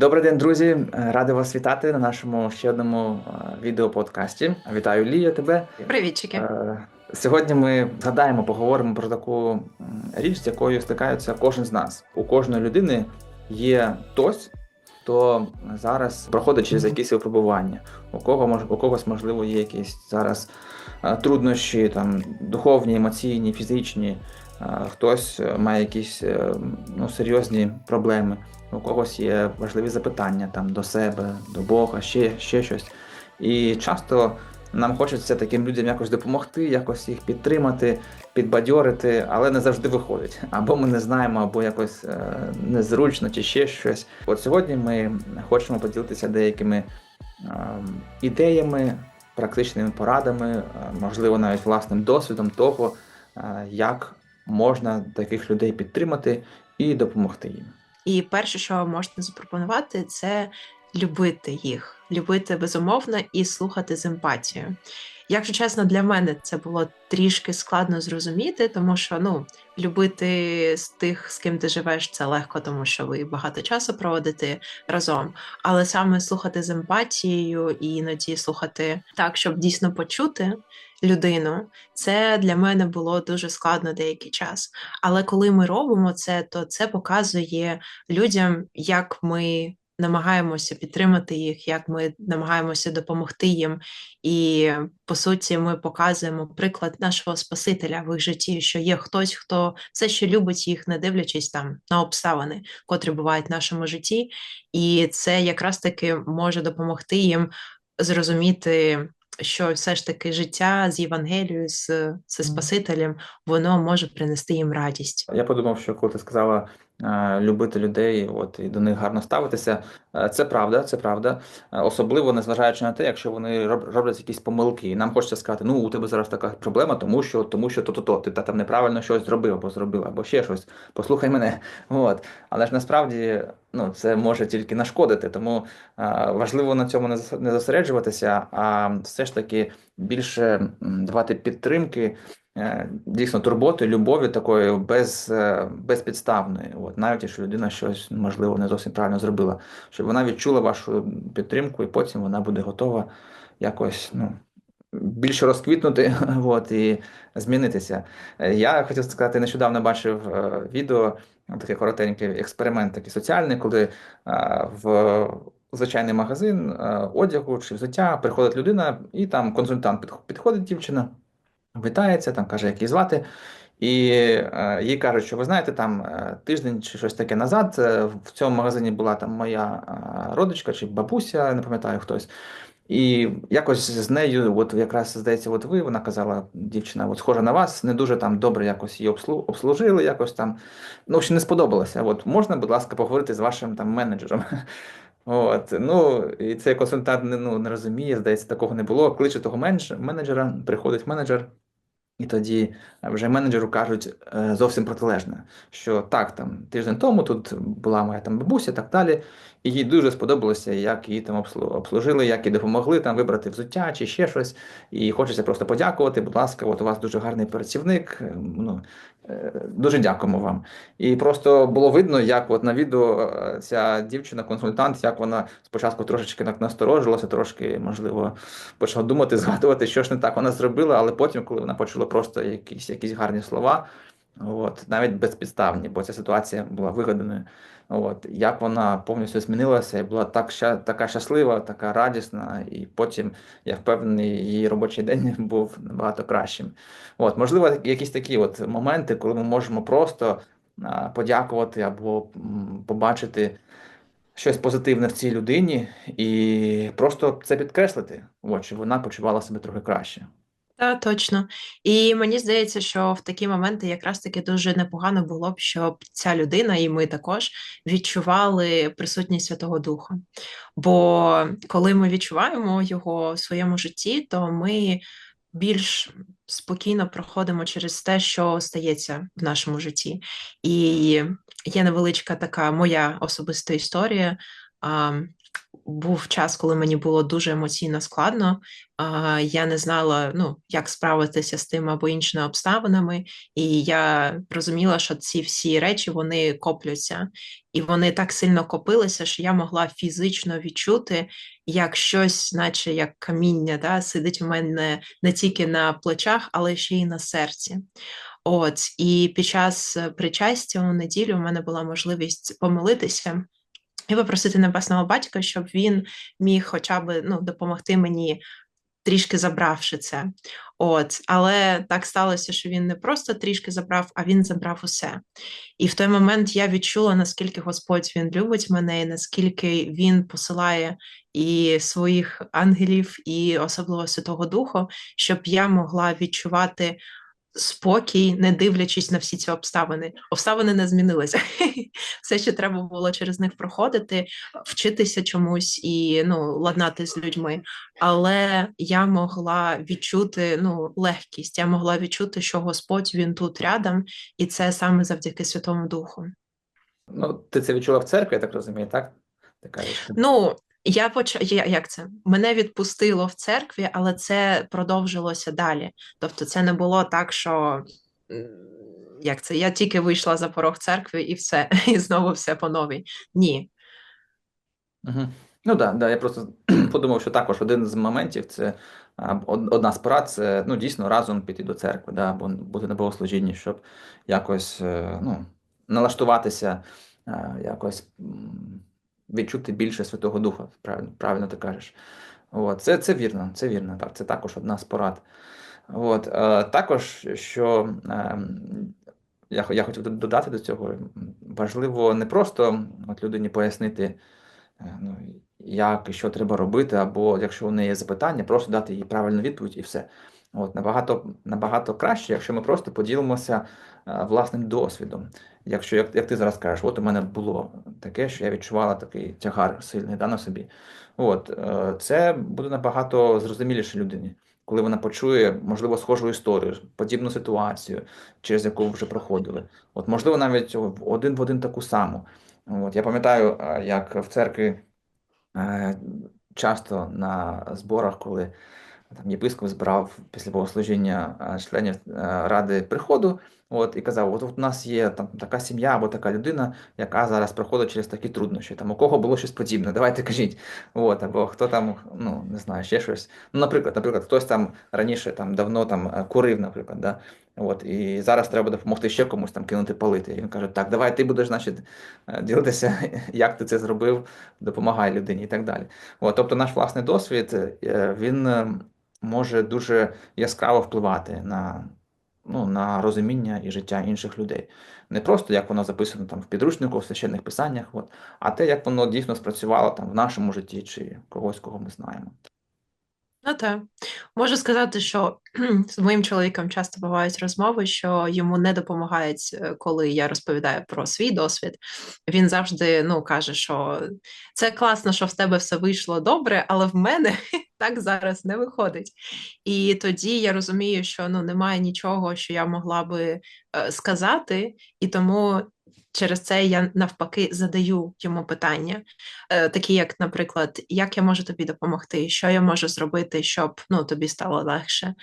Добрий день, друзі! Радий вас вітати на нашому ще одному е, відеоподкасті. Вітаю Лія тебе. Привітчики. Е, Сьогодні ми згадаємо, поговоримо про таку річ, з якою стикається кожен з нас. У кожної людини є хтось, хто зараз проходить через якісь випробування. У кого у когось, можливо, є якісь зараз е, труднощі, там духовні, емоційні, фізичні. Е, Хтось е, має якісь е, ну, серйозні проблеми, у когось є важливі запитання там до себе, до Бога, ще, ще щось. І часто нам хочеться таким людям якось допомогти, якось їх підтримати, підбадьорити, але не завжди виходить. Або ми не знаємо, або якось е, незручно, чи ще щось. От сьогодні ми хочемо поділитися деякими е, ідеями, практичними порадами, е, можливо, навіть власним досвідом того, е, як можна таких людей підтримати і допомогти їм. І перше, що можете запропонувати, це любити їх, любити безумовно і слухати з емпатією. Якщо чесно, для мене це було трішки складно зрозуміти, тому що ну любити з тих, з ким ти живеш, це легко, тому що ви багато часу проводите разом. Але саме слухати з емпатією і іноді слухати так, щоб дійсно почути людину, це для мене було дуже складно деякий час. Але коли ми робимо це, то це показує людям, як ми намагаємося підтримати їх, як ми намагаємося допомогти їм. І по суті, ми показуємо приклад нашого Спасителя в їх житті, що є хтось, хто все ще любить їх, не дивлячись там на обставини, котрі бувають в нашому житті, і це якраз таки може допомогти їм зрозуміти. Що все ж таки життя з Євангелією, з, з Спасителем, воно може принести їм радість. Я подумав, що коли ти сказала любити людей, от і до них гарно ставитися, е, це правда, це правда. Е, Особливо незважаючи на те, якщо вони роблять якісь помилки, і нам хочеться сказати, ну у тебе зараз така проблема, тому що тому що то-то-то, ти та там неправильно щось зробив або зробила, або ще щось. Послухай мене. От. Але ж насправді ну, це може тільки нашкодити, тому е, важливо на цьому не зосереджуватися, а все ж таки більше давати підтримки е, дійсно турботи, любові такої без, е, безпідставної. От, навіть якщо людина щось можливо не зовсім правильно зробила, щоб вона відчула вашу підтримку, і потім вона буде готова якось ну, більше розквітнути от, і змінитися. Е, Я хотів сказати, нещодавно бачив е, відео, такий коротенький експеримент, такий соціальний, коли е, в звичайний магазин е, одягу чи взуття приходить людина, і там консультант підходить дівчина вітається, там каже, як її звати. І е, їй кажуть, що ви знаєте, там е, тиждень чи щось таке назад е, в цьому магазині була там моя е, родичка чи бабуся, не пам'ятаю хтось. І якось з нею, от якраз здається, от ви, вона казала, дівчина, от схожа на вас, не дуже там добре якось її обслужили, якось там. Ну, ще не сподобалося. От можна, будь ласка, поговорити з вашим там менеджером. От, ну, і цей консультант не, ну, не розуміє, здається, такого не було. Кличе того менеджера, приходить менеджер, і тоді вже менеджеру кажуть е, зовсім протилежне, що так, там тиждень тому тут була моя там бабуся, так далі. І їй дуже сподобалося, як її там обслу- обслужили, як їй допомогли там вибрати взуття чи ще щось. І хочеться просто подякувати. Будь ласка, от у вас дуже гарний працівник. е, Ну, дуже дякуємо вам. І просто було видно, як от на відео е, ця дівчина-консультант, як вона спочатку трошечки насторожилася, трошки, можливо, почала думати, згадувати, що ж не так вона зробила, але потім, коли вона почула просто якісь, якісь гарні слова, от, навіть безпідставні, бо ця ситуація була вигаданою. От, як вона повністю змінилася і була так, така щаслива, така радісна, і потім, я впевнений, її робочий день був набагато кращим. От, можливо, якісь такі от моменти, коли ми можемо просто подякувати або побачити щось позитивне в цій людині, і просто це підкреслити, от, щоб вона почувала себе трохи краще. Та точно. І мені здається, що в такі моменти якраз таки дуже непогано було б, щоб ця людина, і ми також відчували присутність Святого Духа. Бо коли ми відчуваємо його в своєму житті, то ми більш спокійно проходимо через те, що стається в нашому житті. І є невеличка така моя особиста історія. Був час, коли мені було дуже емоційно складно. Я не знала, ну, як справитися з тим або іншими обставинами, і я розуміла, що ці всі речі вони коплються, і вони так сильно копилися, що я могла фізично відчути, як щось, наче як каміння, да, сидить у мене не тільки на плечах, але ще й на серці. От і під час причастя у неділю у мене була можливість помолитися і попросити небесного батька, щоб він міг хоча б ну, допомогти мені. Трішки забравши це, от але так сталося, що він не просто трішки забрав, а він забрав усе. І в той момент я відчула, наскільки Господь він любить мене, і наскільки він посилає і своїх ангелів, і особливо Святого Духу, щоб я могла відчувати спокій, не дивлячись на всі ці обставини. Обставини не змінилися. Все, що треба було через них проходити, вчитися чомусь і ну, ладнати з людьми. Але я могла відчути ну, легкість, я могла відчути, що Господь він тут рядом, і це саме завдяки Святому Духу. Ну, ти це відчула в церкві, я так розумію, так? Ти. Ну, я поч... я, як це? Мене відпустило в церкві, але це продовжилося далі. Тобто, це не було так, що як це? Я тільки вийшла за порог церкви і все, і знову все по новій. Ні. Угу. Ну да, да, я просто подумав, що також один з моментів це одна з порад це ну, дійсно разом піти до церкви, да, або бути на богослужінні, щоб якось е, ну, налаштуватися, якось відчути більше Святого Духа, правильно правильно ти кажеш. От, Це це вірно, це вірно, так, це також одна з порад. От, е, Також, що е, я я хотів додати до цього, важливо не просто от людині пояснити, е, ну, як і що треба робити, або якщо у неї є запитання, просто дати їй правильну відповідь і все. От, Набагато набагато краще, якщо ми просто поділимося е, власним досвідом. Якщо, як як ти зараз кажеш, от у мене було таке, що я відчувала такий тягар сильний да, на собі. От, е, Це буде набагато зрозуміліше людині, коли вона почує, можливо, схожу історію, подібну ситуацію, через яку вже проходили. От, Можливо, навіть один в один таку саму. От, Я пам'ятаю, е, як в церкві часто на зборах, коли там єпископ збирав після богослужіння членів ради приходу, от і казав: от, от у нас є там така сім'я або така людина, яка зараз проходить через такі труднощі. Там у кого було щось подібне, давайте кажіть. От, або хто там, ну не знаю, ще щось. Ну, наприклад, наприклад, хтось там раніше там давно там курив, наприклад, да. От, і зараз треба допомогти ще комусь там кинути палити. І він каже: Так, давай ти будеш, значить, ділитися, як ти це зробив, допомагай людині і так далі. От, тобто, наш власний досвід е, він може дуже яскраво впливати на ну, на розуміння і життя інших людей. Не просто як воно записано там в підручнику, в священних писаннях, от, а те, як воно дійсно спрацювало там в нашому житті чи когось, кого ми знаємо. Ну так. Можу сказати, що з моїм чоловіком часто бувають розмови, що йому не допомагають, е, коли я розповідаю про свій досвід. Він завжди ну, каже, що це класно, що в тебе все вийшло добре, але в мене так зараз не виходить. І тоді я розумію, що ну, немає нічого, що я могла би е, сказати, і тому через це я навпаки задаю йому питання, е, такі як, наприклад, як я можу тобі допомогти, що я можу зробити, щоб ну, тобі стало легше.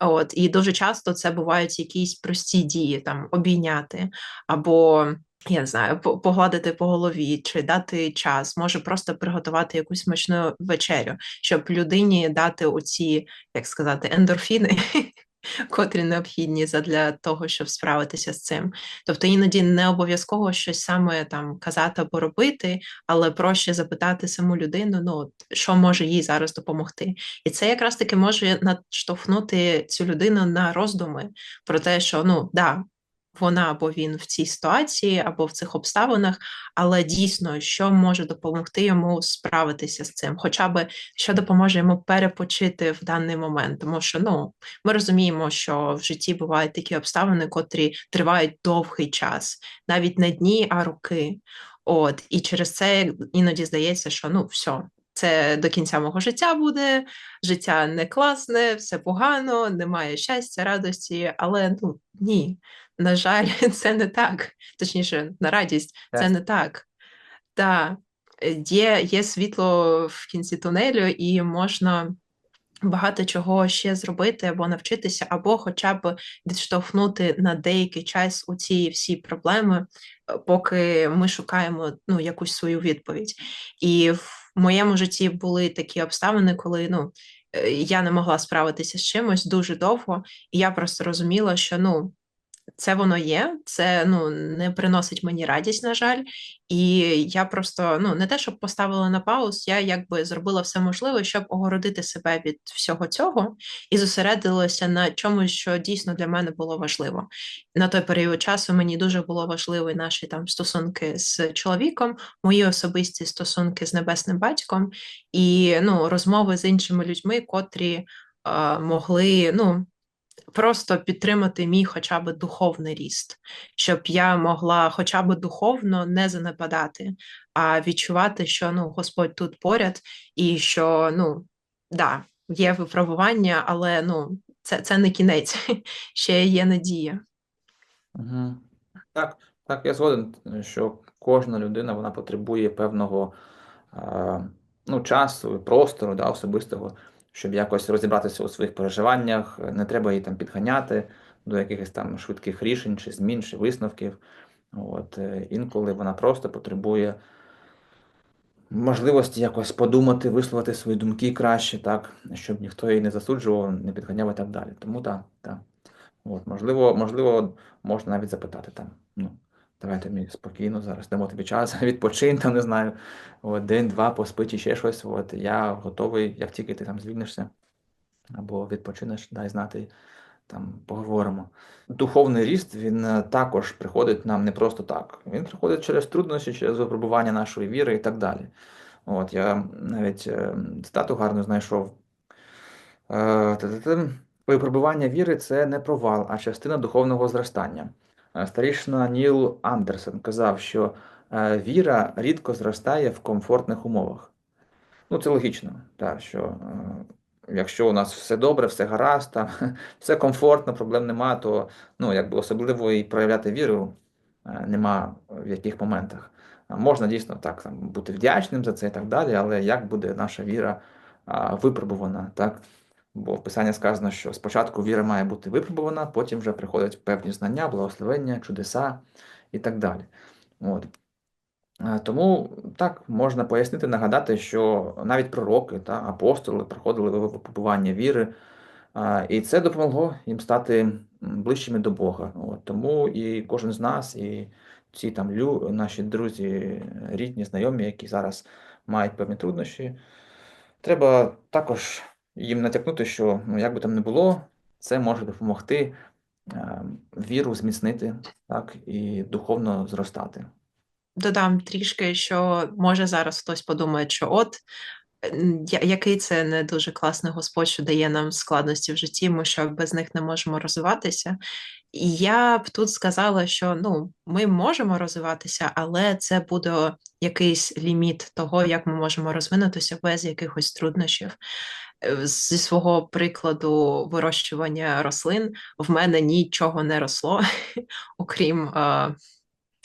От і дуже часто це бувають якісь прості дії, там обійняти або. Я не знаю, погладити по голові чи дати час, може просто приготувати якусь смачну вечерю, щоб людині дати оці, як сказати, ендорфіни, котрі необхідні для того, щоб справитися з цим. Тобто іноді не обов'язково щось саме там казати або робити, але проще запитати саму людину, ну що може їй зараз допомогти. І це якраз таки може наштовхнути цю людину на роздуми про те, що ну да, вона або він в цій ситуації, або в цих обставинах, але дійсно, що може допомогти йому справитися з цим, хоча б що допоможе йому перепочити в даний момент, тому що ну ми розуміємо, що в житті бувають такі обставини, котрі тривають довгий час, навіть не дні, а роки. От і через це іноді здається, що ну все. Це до кінця мого життя буде, життя не класне, все погано, немає щастя, радості, але ну ні, на жаль, це не так. Точніше, на радість, це не так. Та є, є світло в кінці тунелю, і можна багато чого ще зробити або навчитися, або хоча б відштовхнути на деякий час у ці всі проблеми, е, поки ми шукаємо ну, якусь свою відповідь. І в моєму житті були такі обставини, коли ну. Е, я не могла справитися з чимось дуже довго, і я просто розуміла, що ну це воно є, це ну не приносить мені радість, на жаль. І я просто ну не те, щоб поставила на пауз, я якби зробила все можливе, щоб огородити себе від всього цього і зосередилася на чомусь, що дійсно для мене було важливо. На той період часу мені дуже було важливі наші там стосунки з чоловіком, мої особисті стосунки з небесним батьком і ну розмови з іншими людьми, котрі. Могли ну просто підтримати мій хоча б духовний ріст, щоб я могла хоча б духовно не занепадати, а відчувати, що ну Господь тут поряд, і що ну да, є випробування, але ну це це не кінець, ще є надія. Угу. Так, так, я згоден, що кожна людина вона потребує певного ну, часу, простору да, особистого щоб якось розібратися у своїх переживаннях, не треба її там підганяти до якихось там швидких рішень, чи змін, чи висновків. От, е, Інколи вона просто потребує можливості якось подумати, висловити свої думки краще, так, щоб ніхто її не засуджував, не підганяв і так далі. Тому так, так. От, можливо, можливо, можна навіть запитати там. ну, Давайте мені спокійно зараз дамо тобі час, відпочинь там, не знаю, от, день-два поспи чи ще щось. От, Я готовий, як тільки ти там звільнишся або відпочинеш, дай знати, там поговоримо. Духовний ріст він е, також приходить нам не просто так. Він приходить через труднощі, через випробування нашої віри і так далі. От Я навіть е, цитату гарно знайшов. Е, Випробування віри це не провал, а частина духовного зростання. Е, старішина Ніл Андерсен казав, що е, віра рідко зростає в комфортних умовах. Ну, це логічно, так, що е, якщо у нас все добре, все гаразд, там, все комфортно, проблем нема, то ну, якби особливо і проявляти віру нема в яких моментах. Можна дійсно так там, бути вдячним за це і так далі, але як буде наша віра випробувана? так? Бо в Писанні сказано, що спочатку віра має бути випробувана, потім вже приходять певні знання, благословення, чудеса і так далі. От. Тому так можна пояснити, нагадати, що навіть пророки та апостоли проходили випробування віри, і це допомогло їм стати ближчими до Бога. От. Тому і кожен з нас, і ці там лю, наші друзі, рідні, знайомі, які зараз мають певні труднощі, треба також їм натякнути, що ну як би там не було, це може допомогти е, віру зміцнити, так і духовно зростати. Додам трішки, що може зараз хтось подумає, що от який це не дуже класний Господь, що дає нам складності в житті, ми що без них не можемо розвиватися. І я б тут сказала, що ну ми можемо розвиватися, але це буде якийсь ліміт того, як ми можемо розвинутися без якихось труднощів. Е, зі свого прикладу вирощування рослин в мене нічого не росло, окрім е,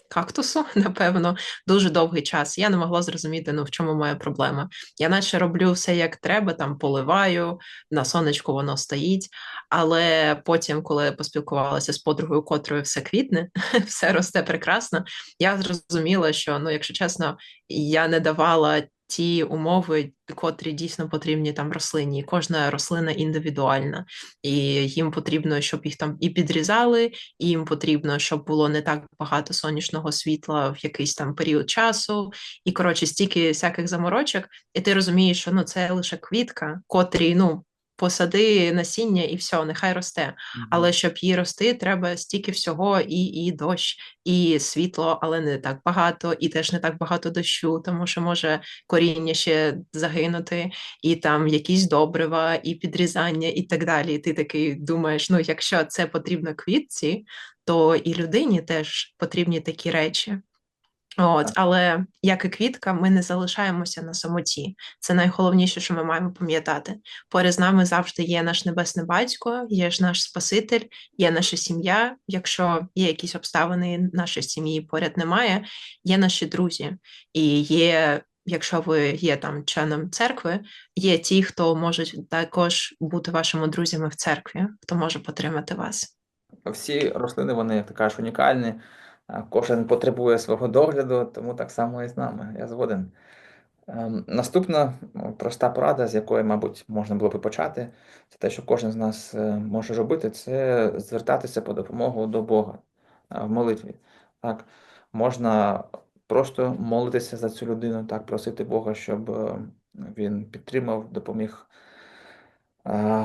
кактусу, напевно, дуже довгий час. Я не могла зрозуміти, ну в чому моя проблема. Я наче роблю все як треба, там поливаю, на сонечку воно стоїть. Але потім, коли поспілкувалася з подругою, котрою все квітне, все росте прекрасно, я зрозуміла, що ну, якщо чесно, я не давала ті умови, котрі дійсно потрібні там рослині. Кожна рослина індивідуальна, і їм потрібно, щоб їх там і підрізали, і їм потрібно, щоб було не так багато сонячного світла в якийсь там період часу. І коротше, стільки всяких заморочок, і ти розумієш, що ну це лише квітка, котрі ну посади насіння і все, нехай росте. Mm -hmm. Але щоб її рости, треба стільки всього, і і дощ, і світло, але не так багато, і теж не так багато дощу, тому що може коріння ще загинути, і там якісь добрива, і підрізання, і так далі. І ти такий думаєш: ну, якщо це потрібно квітці, то і людині теж потрібні такі речі. От, але як і квітка, ми не залишаємося на самоті. Це найголовніше, що ми маємо пам'ятати. Поряд з нами завжди є наш небесний батько, є ж наш Спаситель, є наша сім'я. Якщо є якісь обставини, нашої сім'ї поряд немає, є наші друзі і є якщо ви є там членом церкви, є ті, хто можуть також бути вашими друзями в церкві, хто може підтримати вас. Всі рослини, вони, як ти кажеш, унікальні. Кожен потребує свого догляду, тому так само і з нами. Я згоден. Ем, Наступна проста порада, з якої, мабуть, можна було би почати, це те, що кожен з нас е, може робити, це звертатися по допомогу до Бога е, в молитві. Так, можна просто молитися за цю людину, так, просити Бога, щоб е, він підтримав, допоміг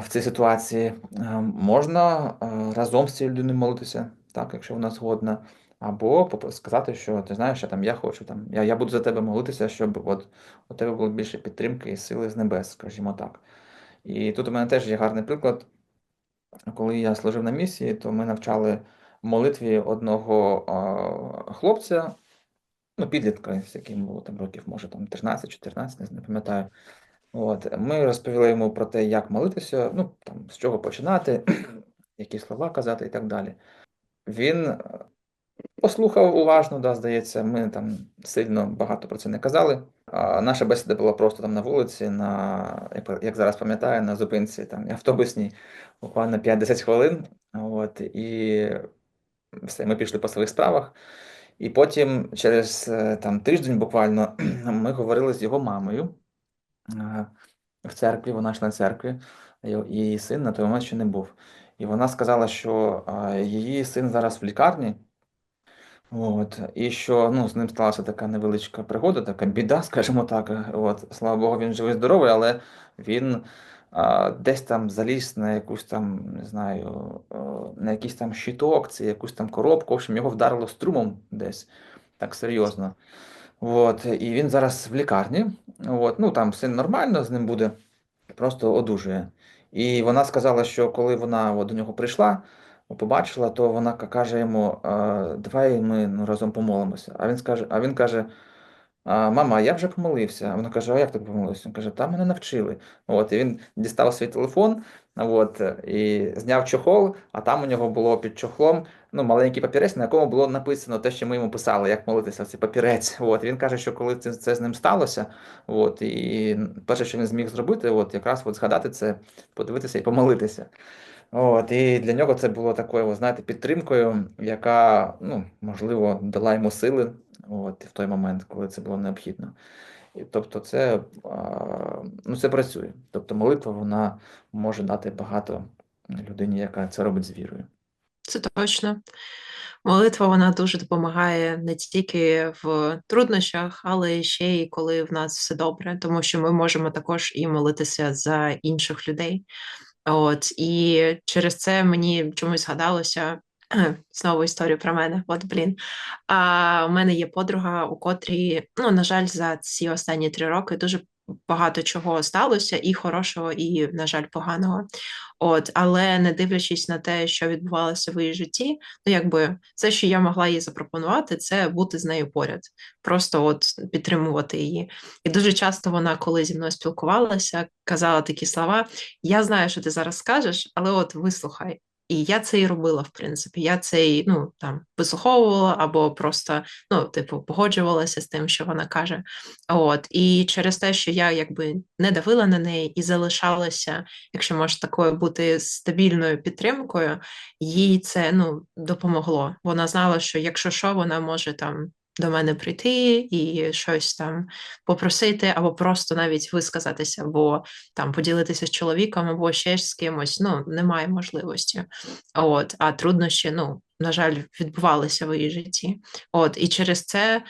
в цій ситуації. Е, Можна разом з цією людиною молитися, так, якщо вона згодна. Або сказати, що ти знаєш, я там я хочу там, я, я буду за тебе молитися, щоб от у тебе було більше підтримки і сили з небес, скажімо так. І тут у мене теж є гарний приклад. Коли я служив на місії, то ми навчали молитві одного а, хлопця, ну, підлітка, з яким було там років, може там 13-14, не пам'ятаю. От, ми розповіли йому про те, як молитися, ну, там, з чого починати, які слова казати і так далі. Він Послухав уважно, да, здається, ми там сильно багато про це не казали. А наша бесіда була просто там на вулиці, на, як, зараз пам'ятаю, на зупинці там автобусній, буквально 5-10 хвилин. От, і все, ми пішли по своїх справах. І потім, через е, там тиждень буквально, ми говорили з його мамою е, в церкві, вона член церкви, і її син на той момент ще не був. І вона сказала, що е, її син зараз в лікарні. От, і що ну, з ним сталася така невеличка пригода, така біда, скажімо так. От, слава Богу, він живий здоровий, але він а, десь там заліз на якусь там, не знаю, на якийсь там щиток, чи якусь там коробку. В общем, його вдарило струмом десь так серйозно. От, і він зараз в лікарні. От, ну там все нормально з ним буде, просто одужує. І вона сказала, що коли вона от, до нього прийшла побачила, то вона каже йому: давай ми ну, разом помолимося. А він скаже, а він каже: Мама, я вже помолився. Вона каже: А як ти помолився? Він каже, там мене навчили. От, і він дістав свій телефон, от, і зняв чохол, а там у нього було під чохлом ну, маленький папірець, на якому було написано те, що ми йому писали, як молитися в цей папірець. От, він каже, що коли це, це з ним сталося, от, і перше, що він зміг зробити, от, якраз от згадати це, подивитися і помолитися. От, і для нього це було такою, знаєте, підтримкою, яка, ну, можливо, дала йому сили от, в той момент, коли це було необхідно. І, тобто, це, ну, це працює. Тобто, молитва вона може дати багато людині, яка це робить з вірою. Це точно. Молитва вона дуже допомагає не тільки в труднощах, але ще й коли в нас все добре, тому що ми можемо також і молитися за інших людей. От і через це мені чомусь згадалося знову історію про мене. От блін. А у мене є подруга, у котрій, ну на жаль, за ці останні три роки дуже багато чого сталося, і хорошого, і, на жаль, поганого. От, але не дивлячись на те, що відбувалося в її житті, ну якби все, що я могла їй запропонувати, це бути з нею поряд, просто от підтримувати її. І дуже часто вона, коли зі мною спілкувалася, казала такі слова: Я знаю, що ти зараз скажеш, але от вислухай. І я це і робила, в принципі. Я це і ну там вислуховувала або просто ну, типу, погоджувалася з тим, що вона каже. От і через те, що я якби не давила на неї і залишалася, якщо може такою бути стабільною підтримкою, їй це ну допомогло. Вона знала, що якщо що, вона може там. До мене прийти і щось там попросити, або просто навіть висказатися, або там поділитися з чоловіком, або ще з кимось. Ну немає можливості. От, а труднощі, ну на жаль, відбувалися в її житті. От і через це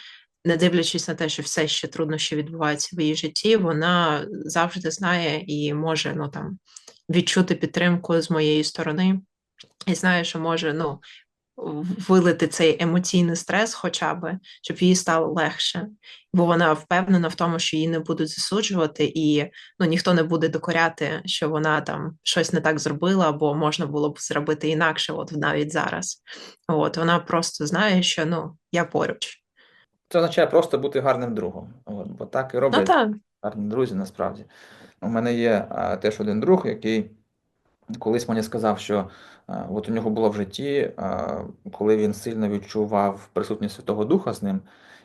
не дивлячись на те, що все ще труднощі відбуваються в її житті, вона завжди знає і може ну там відчути підтримку з моєї сторони, і знає, що може ну вилити цей емоційний стрес, хоча би, щоб їй стало легше, бо вона впевнена в тому, що її не будуть засуджувати, і ну ніхто не буде докоряти, що вона там щось не так зробила, або можна було б зробити інакше, от навіть зараз. От вона просто знає, що ну я поруч. Це означає просто бути гарним другом. От, бо так і Ну так, гарні друзі, насправді. У мене є а, теж один друг, який колись мені сказав, що от у нього було в житті, коли він сильно відчував присутність Святого Духа з ним,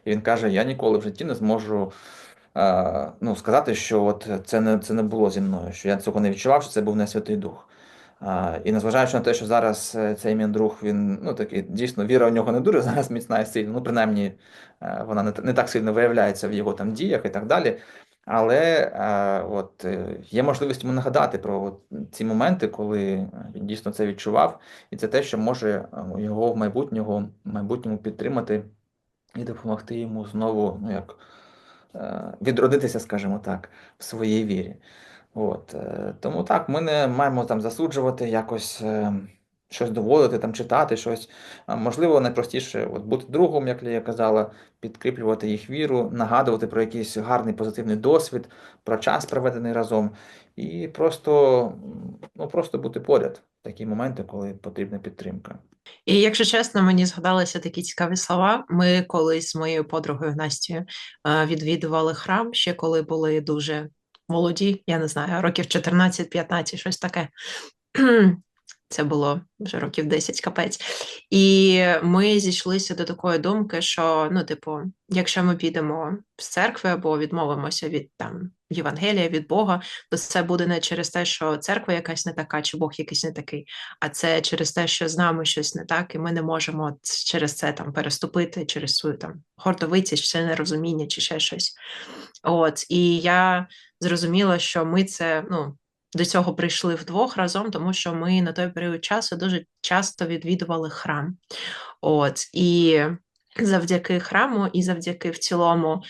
і він каже: Я ніколи в житті не зможу е, ну, сказати, що от це не, це не було зі мною, що я цього не відчував, що це був не Святий Дух. І незважаючи на те, що зараз е, цей мій друг, він ну такий дійсно віра у нього не дуже зараз міцна і сильна. Ну, принаймні, е, вона не, не так сильно виявляється в його там діях і так далі. Але е, от е, є можливість йому нагадати про ці моменти, коли він дійсно це відчував, і це те, що може е, його в майбутнього майбутньому підтримати і допомогти йому знову, ну як е, відродитися, скажімо так, в своїй вірі. От, е, тому так, ми не маємо там засуджувати, якось е, щось доводити, там читати щось. Можливо, найпростіше от, бути другом, як Лія казала, підкріплювати їх віру, нагадувати про якийсь гарний позитивний досвід, про час, проведений разом, і просто, ну, просто бути поряд в такі моменти, коли потрібна підтримка. І якщо чесно, мені згадалися такі цікаві слова. Ми колись з моєю подругою Настю відвідували храм, ще коли були дуже молоді, я не знаю, років 14-15, щось таке. Це було вже років 10 капець. І ми зійшлися до такої думки, що ну, типу, якщо ми підемо з церкви або відмовимося від там Євангелія, від Бога, то це буде не через те, що церква якась не така, чи Бог якийсь не такий, а це через те, що з нами щось не так, і ми не можемо через це там переступити, через свою там гордовиці, чи це нерозуміння, чи ще щось. От і я зрозуміла, що ми це ну до цього прийшли вдвох разом, тому що ми на той період часу дуже часто відвідували храм. От і завдяки храму, і завдяки в цілому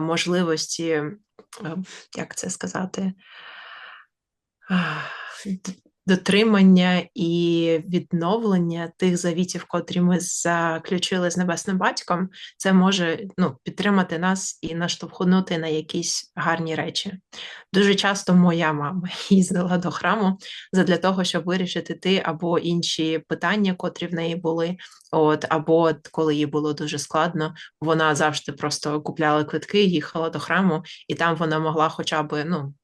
можливості, як це сказати, дотримання і відновлення тих завітів, котрі ми заключили з небесним батьком, це може ну, підтримати нас і наштовхнути на якісь гарні речі. Дуже часто моя мама їздила до храму для того, щоб вирішити ті або інші питання, котрі в неї були. От, або коли їй було дуже складно, вона завжди просто купляла квитки, їхала до храму, і там вона могла, хоча б ну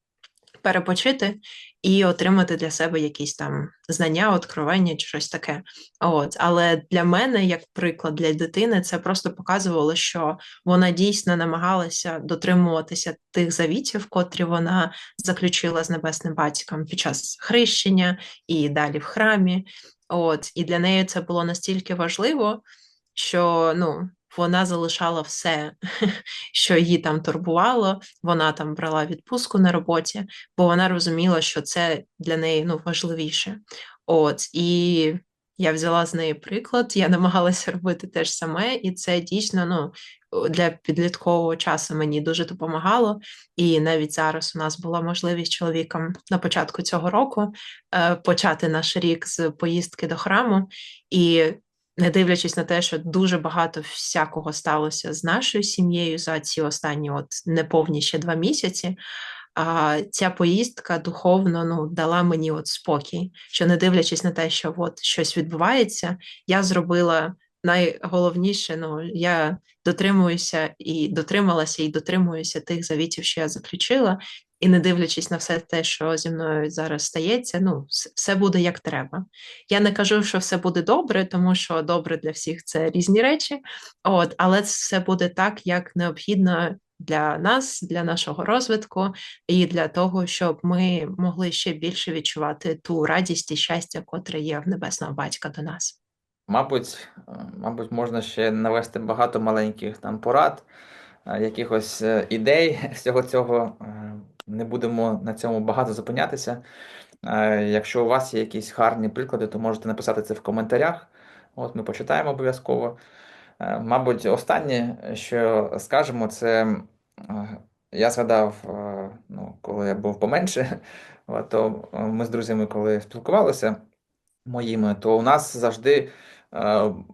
перепочити і отримати для себе якісь там знання, откровення чи щось таке. От, але для мене, як приклад для дитини, це просто показувало, що вона дійсно намагалася дотримуватися тих завітів, котрі вона заключила з небесним батьком під час хрещення і далі в храмі. От, і для неї це було настільки важливо, що ну вона залишала все, що її там турбувало. Вона там брала відпустку на роботі, бо вона розуміла, що це для неї ну, важливіше. От і я взяла з неї приклад, я намагалася робити те ж саме, і це дійсно ну, для підліткового часу мені дуже допомагало. І навіть зараз у нас була можливість чоловіком на початку цього року е, почати наш рік з поїздки до храму. І не дивлячись на те, що дуже багато всякого сталося з нашою сім'єю за ці останні от неповні ще два місяці. А ця поїздка духовно ну, дала мені от спокій, що не дивлячись на те, що от щось відбувається, я зробила найголовніше, ну я дотримуюся і дотрималася, і дотримуюся тих завітів, що я заключила, і не дивлячись на все те, що зі мною зараз стається, ну все буде як треба. Я не кажу, що все буде добре, тому що добре для всіх це різні речі, от, але все буде так, як необхідно. Для нас, для нашого розвитку, і для того, щоб ми могли ще більше відчувати ту радість і щастя, котре є в небесного батька до нас. Мабуть, мабуть, можна ще навести багато маленьких там порад, якихось е, ідей всього цього. Не будемо на цьому багато зупинятися. Якщо у вас є якісь гарні приклади, то можете написати це в коментарях. От Ми почитаємо обов'язково. Мабуть, останнє, що скажемо, це я згадав, ну, коли я був поменше, то ми з друзями, коли спілкувалися моїми, то у нас завжди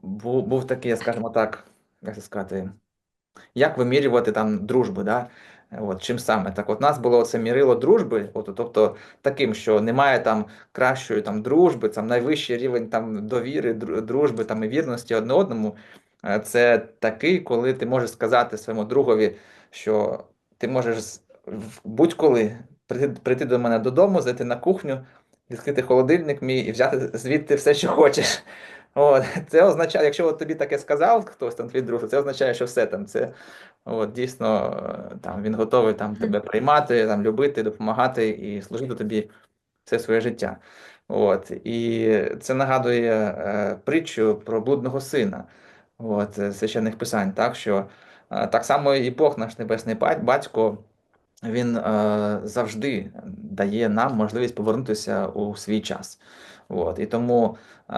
був такий, скажімо так, як це сказати, як вимірювати там дружбу, да? От, чим саме? Так от нас було це мірило дружби, от, тобто таким, що немає там кращої там дружби, там найвищий рівень там довіри, дружби там і вірності одне одному. Е, це такий, коли ти можеш сказати своєму другові, що ти можеш будь-коли прийти, прийти до мене додому, зайти на кухню, відкрити холодильник мій і взяти звідти все, що хочеш. От, це означає, якщо от тобі таке сказав хтось там твій друг, це означає, що все там це от, дійсно е, там він готовий там тебе приймати, там любити, допомагати і служити тобі все своє життя. От, і це нагадує е, притчу про блудного сина от, е, священних писань, так що е, так само і Бог, наш небесний батько, він е, завжди дає нам можливість повернутися у свій час. От, і тому е,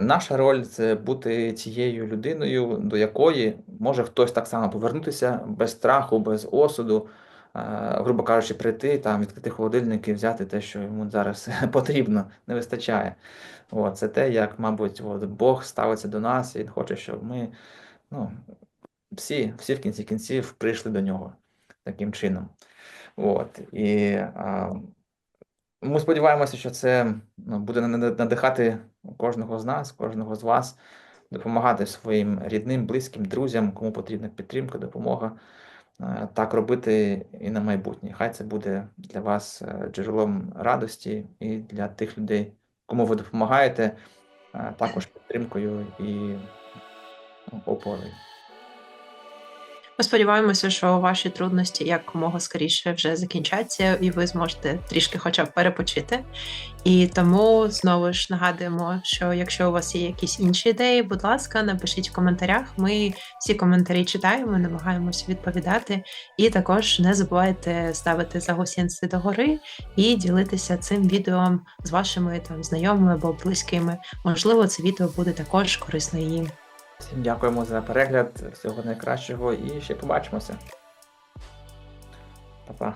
наша роль це бути тією людиною, до якої може хтось так само повернутися без страху, без осуду, е, грубо кажучи, прийти там, відкрити холодильник і взяти те, що йому зараз потрібно, не вистачає. От, це те, як, мабуть, от, Бог ставиться до нас і Він хоче, щоб ми ну, всі, всі в кінці кінців прийшли до нього таким чином. От, і а, ми сподіваємося, що це ну, буде над- надихати кожного з нас, кожного з вас, допомагати своїм рідним, близьким, друзям, кому потрібна підтримка, допомога. Е, Так робити і на майбутнє. Хай це буде для вас е, джерелом радості і для тих людей, кому ви допомагаєте, е, також підтримкою і ну, опорою. Сподіваємося, що ваші трудності якомога скоріше вже закінчаться, і ви зможете трішки хоча б перепочити. І тому знову ж нагадуємо, що якщо у вас є якісь інші ідеї, будь ласка, напишіть в коментарях. Ми всі коментарі читаємо, намагаємося відповідати. І також не забувайте ставити загусінці догори і ділитися цим відео з вашими там знайомими або близькими. Можливо, це відео буде також корисно їм. Всім дякуємо за перегляд, всього найкращого і ще побачимося. Па-па.